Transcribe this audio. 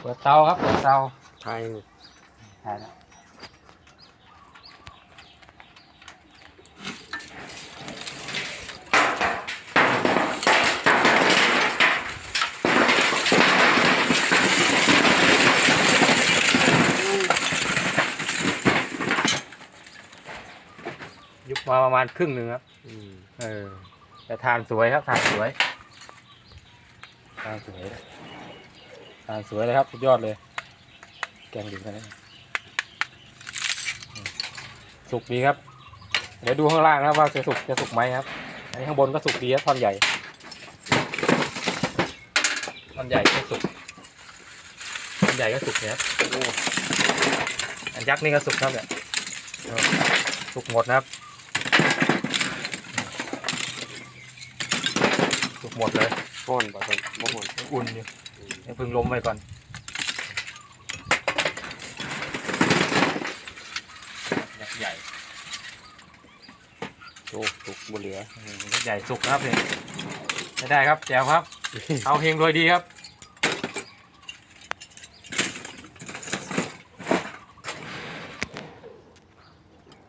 เปิดเตาครับเปิดเตาไทยถ่ายแล้วยุบมาประมาณครึ่งหนึ่งครับ อืมเออ แต่ทานสวยครับทานสวยทานสวย ทานสวยเลยครับสุดยอดเลย แกงดิบกันเลยสุกดีครับ เดี๋ยวดูข้างล่างนะครับว่าจะสุกจะสุกไหมครับ อันนี้ข้างบนก็สุกดีครับท่อนใหญ่ท่อนใหญ่ก็สุกท่อนใหญ่ก็สุกเนี่ยครับโอ้อันยักษ์นี่ก็สุกครับเนี่ยเออสุกหมดนะครับ สุกหมดเลยห้อนบ่ต้องบ่ห้อนอุ่นอยู่ ยังพึ่งลมไว้ก่อน ยักษ์ใหญ่โอ้สุกบ่เหลือ อืมยักษ์ใหญ่สุกนะครับเนี่ยไม่ได้ครับแจ๋วครับ เอาเฮงโดยดีครับ